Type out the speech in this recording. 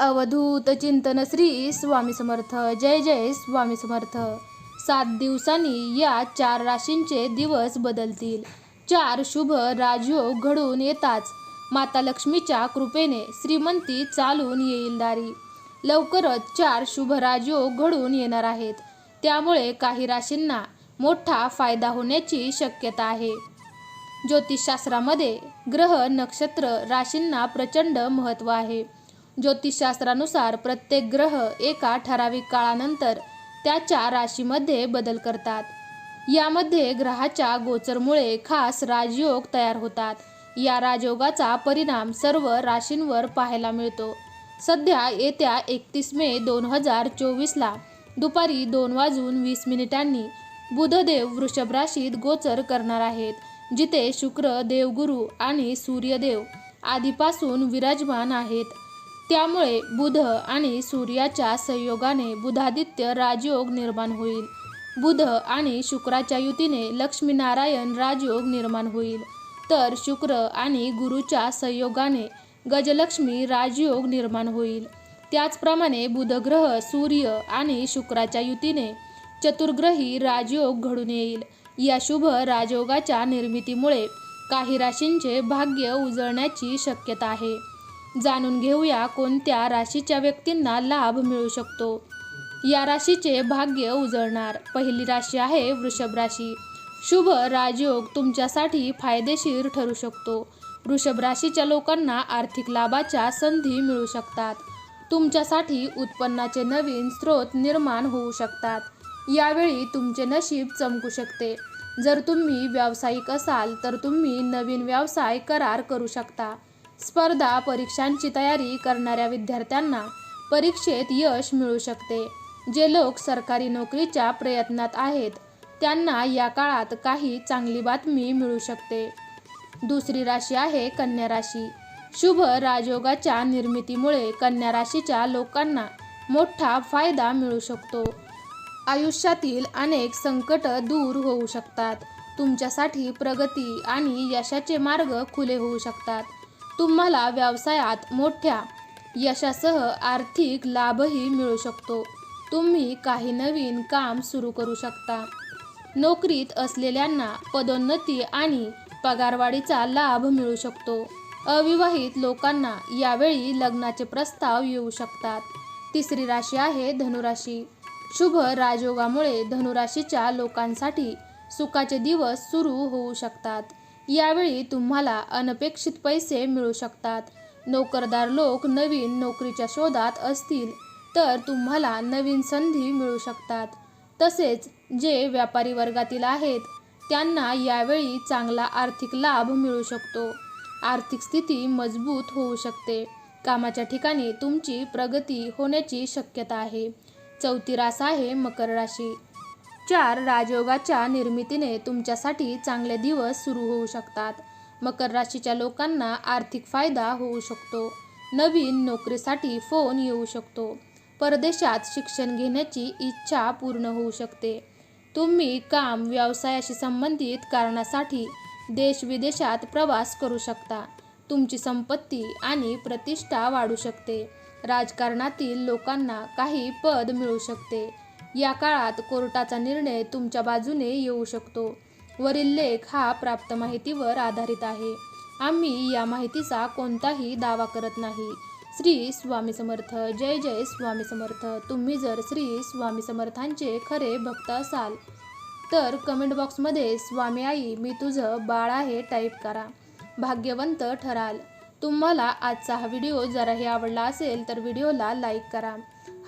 अवधूत चिंतन श्री स्वामी समर्थ. जय जय स्वामी समर्थ. सात दिवसांनी या चार राशींचे दिवस बदलतील. चार शुभ राजयोग घडून येताच माता लक्ष्मीच्या कृपेने श्रीमंती चालून येईल दारी. लवकरच चार शुभ राजयोग घडून येणार आहेत. त्यामुळे काही राशींना मोठा फायदा होण्याची शक्यता आहे. ज्योतिषशास्त्रामध्ये ग्रह नक्षत्र राशींना प्रचंड महत्त्व आहे. ज्योतिषशास्त्रानुसार प्रत्येक ग्रह एका ठराविक काळानंतर त्याच्या राशीमध्ये बदल करतात. यामध्ये ग्रहाच्या गोचरमुळे खास राजयोग तयार होतात. या राजयोगाचा परिणाम सर्व राशींवर पाहायला मिळतो. सध्या येत्या एकतीस मे दोन हजार चोवीसला दुपारी दोन वाजून वीस मिनिटांनी बुधदेव वृषभ राशीत गोचर करणार आहेत जिथे शुक्र देवगुरु आणि सूर्यदेव आधीपासून विराजमान आहेत. त्यामुळे बुध आणि सूर्याच्या संयोगाने बुधादित्य राजयोग निर्माण होईल. बुध आणि शुक्राच्या युतीने लक्ष्मीनारायण राजयोग निर्माण होईल. तर शुक्र आणि गुरुच्या संयोगाने गजलक्ष्मी राजयोग निर्माण होईल. त्याचप्रमाणे बुधग्रह सूर्य आणि शुक्राच्या युतीने चतुर्ग्रही राजयोग घडून येईल. या शुभ राजयोगाच्या निर्मितीमुळे काही राशींचे भाग्य उजळण्याची शक्यता आहे. जाणून घेऊया कोणत्या राशीच्या व्यक्तींना लाभ मिळू शकतो. या राशीचे भाग्य उजळणार. पहिली राशी आहे वृषभ राशी. शुभ राजयोग तुमच्यासाठी फायदेशीर ठरू शकतो. वृषभ राशीच्या लोकांना आर्थिक लाभाच्या संधी मिळू शकतात. तुमच्यासाठी उत्पन्नाचे नवीन स्रोत निर्माण होऊ शकतात. यावेळी तुमचे नशीब चमकू शकते. जर तुम्ही व्यावसायिक असाल तर तुम्ही नवीन व्यवसाय करार करू शकता. स्पर्धा परीक्षांची तयारी करणाऱ्या विद्यार्थ्यांना परीक्षेत यश मिळू शकते. जे लोक सरकारी नोकरीच्या प्रयत्नात आहेत त्यांना या काळात काही चांगली बातमी मिळू शकते. दुसरी राशी आहे कन्या राशी. शुभ राजयोगाच्या निर्मितीमुळे कन्या राशीच्या लोकांना मोठा फायदा मिळू शकतो. आयुष्यातील अनेक संकट दूर होऊ शकतात. तुमच्यासाठी प्रगती आणि यशाचे मार्ग खुले होऊ शकतात. तुम्हाला व्यवसायात मोठ्या यशासह आर्थिक लाभही मिळू शकतो. तुम्ही काही नवीन काम सुरू करू शकता. नोकरीत असलेल्यांना पदोन्नती आणि पगारवाढीचा लाभ मिळू शकतो. अविवाहित लोकांना यावेळी लग्नाचे प्रस्ताव येऊ शकतात. तिसरी राशी आहे धनुराशी. शुभ राजयोगामुळे धनुराशीच्या लोकांसाठी सुखाचे दिवस सुरू होऊ शकतात. यावेळी तुम्हाला अनपेक्षित पैसे मिळू शकतात. नोकरदार लोक नवीन नोकरीच्या शोधात असतील तर तुम्हाला नवीन संधी मिळू शकतात. तसेच जे व्यापारी वर्गातील आहेत त्यांना यावेळी चांगला आर्थिक लाभ मिळू शकतो. आर्थिक स्थिती मजबूत होऊ शकते. कामाच्या ठिकाणी तुमची प्रगती होण्याची शक्यता आहे. चौथी रास आहे मकर राशी. चार राजयोगाच्या निर्मितीने तुमच्यासाठी चांगले दिवस सुरू होऊ शकतात. मकर राशीच्या लोकांना आर्थिक फायदा होऊ शकतो. नवीन नोकरीसाठी फोन येऊ शकतो. परदेशात शिक्षण घेण्याची इच्छा पूर्ण होऊ शकते. तुम्ही काम व्यवसायाशी संबंधित कारणासाठी देश विदेशात प्रवास करू शकता. तुमची संपत्ती आणि प्रतिष्ठा वाढू शकते. राजकारणातील लोकांना काही पद मिळू शकते. या काळात कोर्टाचा निर्णय तुमच्या बाजूने येऊ शकतो. वरील लेख हा प्राप्त माहितीवर आधारित आहे. आम्ही या माहितीचा कोणताही दावा करत नाही. श्री स्वामी समर्थ. जय जय स्वामी समर्थ. तुम्ही जर श्री स्वामी समर्थांचे खरे भक्त असाल तर कमेंट बॉक्समध्ये स्वामी आई मी तुझं बाळ आहे टाईप करा. भाग्यवंत ठराल. तुम्हाला आजचा हा व्हिडिओ जराही आवडला असेल तर व्हिडिओला लाईक करा.